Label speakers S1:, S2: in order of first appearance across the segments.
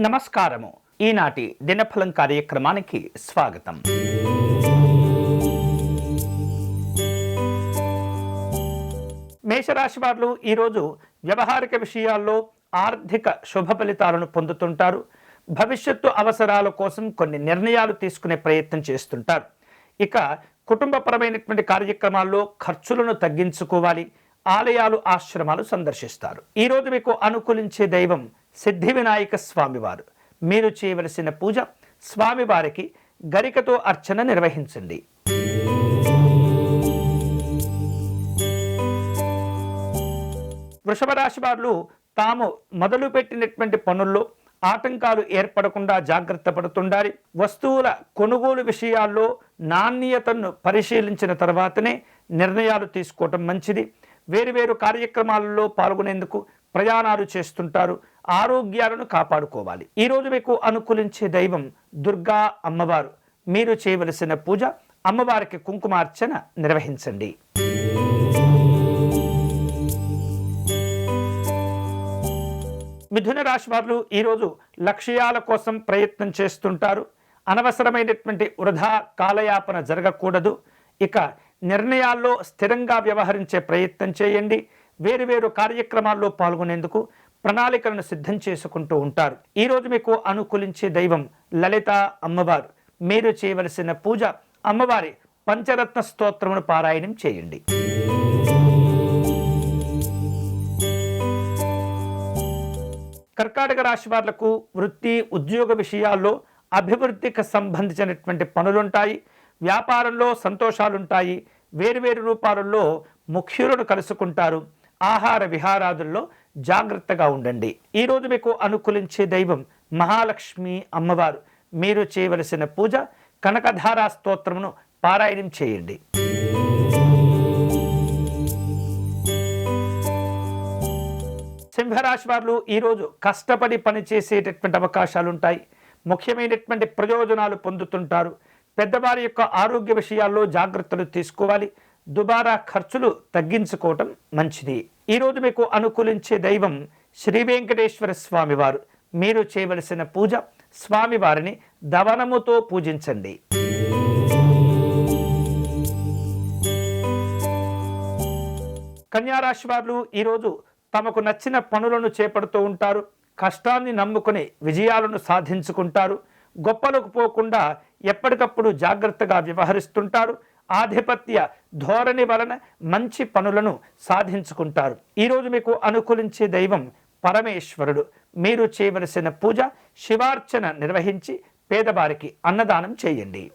S1: నమస్కారము. ఈనాటి దినఫలం కార్యక్రమానికి స్వాగతం. మేషరాశి వారు ఈరోజు వ్యవహారిక విషయాల్లో ఆర్థిక శుభ ఫలితాలను పొందుతుంటారు. భవిష్యత్తు అవసరాల కోసం కొన్ని నిర్ణయాలు తీసుకునే ప్రయత్నం చేస్తుంటారు. ఇక కుటుంబపరమైనటువంటి కార్యక్రమాల్లో ఖర్చులను తగ్గించుకోవాలి. ఆలయాలు ఆశ్రమాలు సందర్శిస్తారు. ఈరోజు మీకు అనుకూలించే దైవం సిద్ధి వినాయక స్వామివారు. మీరు చేయవలసిన పూజ స్వామివారికి గరికతో అర్చన నిర్వహించండి. వృషభ రాశి వారు తాము మొదలుపెట్టినటువంటి పనుల్లో ఆటంకాలు ఏర్పడకుండా జాగ్రత్త పడుతుండాలి. వస్తువుల కొనుగోలు విషయాల్లో నాణ్యతను పరిశీలించిన తర్వాతనే నిర్ణయాలు తీసుకోవటం మంచిది. వేరువేరు కార్యక్రమాలలో పాల్గొనేందుకు ప్రయాణాలు చేస్తుంటారు. ఆరోగ్యాలను కాపాడుకోవాలి. ఈరోజు మీకు అనుకూలించే దైవం దుర్గా అమ్మవారు. మీరు చేయవలసిన పూజ అమ్మవారికి కుంకుమార్చన నిర్వహించండి. మిథున రాశి వారు ఈరోజు లక్ష్యాల కోసం ప్రయత్నం చేస్తుంటారు. అనవసరమైనటువంటి వృధా కాలయాపన జరగకూడదు. ఇక నిర్ణయాల్లో స్థిరంగా వ్యవహరించే ప్రయత్నం చేయండి. వేరు వేరు కార్యక్రమాల్లో పాల్గొనేందుకు ప్రణాళికలను సిద్ధం చేసుకుంటూ ఉంటారు. ఈరోజు మీకు అనుకూలించే దైవం లలిత అమ్మవారు. మీరు చేయవలసిన పూజ అమ్మవారి పంచరత్న స్తోత్రమును పారాయణం చేయండి. కర్కాటక రాశి వాళ్ళకు వృత్తి ఉద్యోగ విషయాల్లో అభివృద్ధికి సంబంధించినటువంటి పనులుంటాయి. వ్యాపారంలో సంతోషాలుంటాయి. వేరువేరు రూపాలలో ముఖ్యులను కలుసుకుంటారు. ఆహార విహారాదుల్లో జాగ్రత్తగా ఉండండి. ఈరోజు మీకు అనుకూలించే దైవం మహాలక్ష్మి అమ్మవారు. మీరు చేయవలసిన పూజ కనకధారా స్తోత్రమును పారాయణం చేయండి. సింహరాశి వారు ఈరోజు కష్టపడి పనిచేసేటటువంటి అవకాశాలు ఉంటాయి ముఖ్యమైనటువంటి ప్రయోజనాలు పొందుతుంటారు. పెద్దవారి యొక్క ఆరోగ్య విషయాల్లో జాగ్రత్తలు తీసుకోవాలి. దుబారా ఖర్చులు తగ్గించుకోవటం మంచిది. ఈరోజు మీకు అనుకూలించే దైవం శ్రీ వెంకటేశ్వర స్వామివారు. మీరు చేయవలసిన పూజ స్వామివారిని దవనముతో పూజించండి. కన్యారాశి వారు ఈరోజు తమకు నచ్చిన పనులను చేపడుతూ ఉంటారు. కష్టాన్ని నమ్ముకుని విజయాలను సాధించుకుంటారు. గొప్పలకు పోకుండా ఎప్పటికప్పుడు జాగ్రత్తగా వ్యవహరిస్తుంటారు. ఆధిపత్య ధోరణి వలన మంచి పనులను సాధించుకుంటారు. ఈరోజు మీకు అనుకూలించే దైవం పరమేశ్వరుడు. మీరు చేయవలసిన పూజ శివార్చన నిర్వహించి పేదవారికి అన్నదానం చేయండి.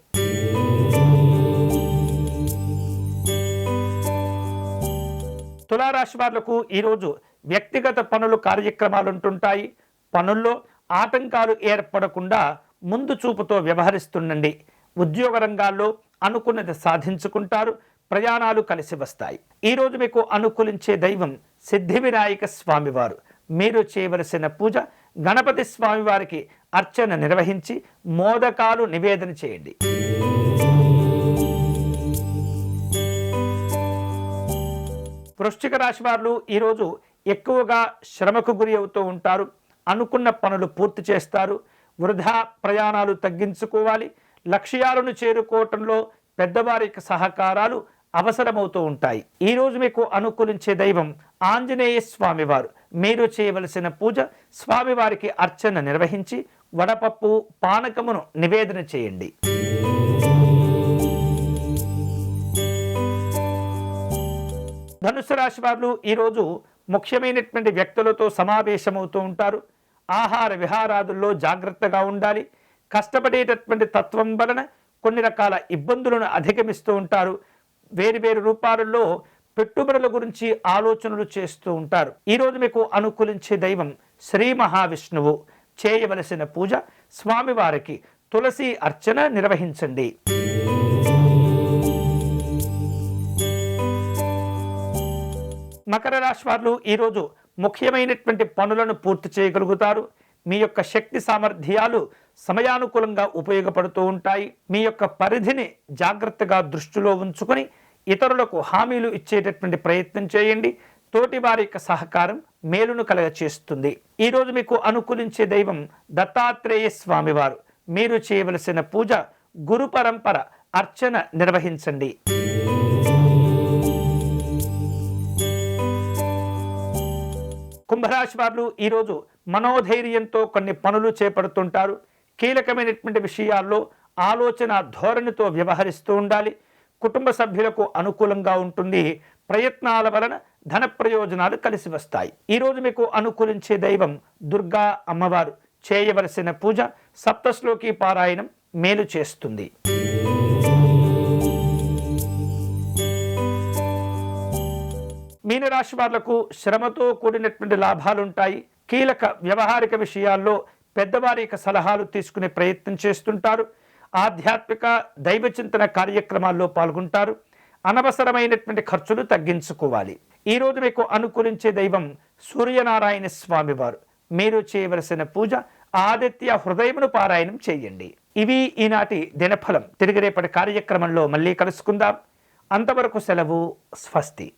S1: తులారాశి వారులకు ఈరోజు వ్యక్తిగత పనులు కార్యక్రమాలు ఉంటుంటాయి. పనుల్లో ఆటంకాలు ఏర్పడకుండా ముందు చూపుతో వ్యవహరిస్తుండండి. ఉద్యోగ రంగాల్లో అనుకున్నది సాధించుకుంటారు ప్రయాణాలు కలిసి వస్తాయి. ఈరోజు మీకు అనుకూలించే దైవం సిద్ధి వినాయక స్వామివారు. మీరు చేయవలసిన పూజ గణపతి స్వామివారికి అర్చన నిర్వహించి మోదకాలు నివేదన చేయండి. వృశ్చిక రాశి వారు ఈరోజు ఎక్కువగా శ్రమకు గురి అవుతూ ఉంటారు. అనుకున్న పనులు పూర్తి చేస్తారు. వృధా ప్రయాణాలు తగ్గించుకోవాలి. లక్ష్యాలను చేరుకోవటంలో పెద్దవారి యొక్క సహకారాలు అవసరమవుతూ ఉంటాయి. ఈరోజు మీకు అనుకూలించే దైవం ఆంజనేయ స్వామివారు. మీరు చేయవలసిన పూజ స్వామివారికి అర్చన నిర్వహించి వడపప్పు పానకమును నివేదన చేయండి. ధనుసు రాశి వారు ఈరోజు ముఖ్యమైనటువంటి వ్యక్తులతో సమావేశమవుతూ ఉంటారు. ఆహార విహారాదుల్లో జాగ్రత్తగా ఉండాలి. కష్టపడేటటువంటి తత్వం వలన కొన్ని రకాల ఇబ్బందులను అధిగమిస్తూ ఉంటారు. వేరు వేరు రూపాలలో పెట్టుబడుల గురించి ఆలోచనలు చేస్తూ ఉంటారు. ఈరోజు మీకు అనుకూలించే దైవం శ్రీ మహావిష్ణువు. చేయవలసిన పూజ స్వామివారికి తులసి అర్చన నిర్వహించండి. మకర రాశి వారు ఈరోజు ముఖ్యమైనటువంటి పనులను పూర్తి చేయగలుగుతారు. మీ యొక్క శక్తి సామర్థ్యాలు సమయానుకూలంగా ఉపయోగపడుతూ ఉంటాయి. మీ యొక్క పరిధిని జాగ్రత్తగా దృష్టిలో ఉంచుకొని ఇతరులకు హామీలు ఇచ్చేటటువంటి ప్రయత్నం చేయండి. తోటి వారి యొక్క సహకారం మేలును కలగ చేస్తుంది మీకు అనుకూలించే దైవం దత్తాత్రేయ స్వామివారు. మీరు చేయవలసిన పూజ గురు పరంపర అర్చన నిర్వహించండి. కుంభరాశి వారు ఈరోజు మనోధైర్యంతో కొన్ని పనులు చేపడుతుంటారు. కీలకమైనటువంటి విషయాల్లో ఆలోచన ధోరణితో వ్యవహరిస్తూ ఉండాలి. కుటుంబ సభ్యులకు అనుకూలంగా ఉంటుంది. ప్రయత్నాల వలన ధన ప్రయోజనాలు కలిసి వస్తాయి. ఈరోజు మీకు అనుకూలించే దైవం దుర్గా అమ్మవారు. చేయవలసిన పూజ సప్తశ్లోకి పారాయణం మేలు చేస్తుంది. మీనరాశి వాళ్ళకు శ్రమతో కూడినటువంటి లాభాలుంటాయి. కీలక వ్యవహారిక విషయాల్లో పెద్దవారి యొక్క సలహాలు తీసుకునే ప్రయత్నం చేస్తుంటారు. ఆధ్యాత్మిక దైవ చింతన కార్యక్రమాల్లో పాల్గొంటారు. అనవసరమైనటువంటి ఖర్చులు తగ్గించుకోవాలి. ఈ రోజు మీకు అనుకూలించే దైవం సూర్యనారాయణ స్వామి వారు మీరు చేయవలసిన పూజ ఆదిత్య హృదయమును పారాయణం చేయండి. ఇవి ఈనాటి దినఫలం. తిరిగి రేపటి కార్యక్రమంలో మళ్ళీ కలుసుకుందాం. అంతవరకు సెలవు స్వస్తి.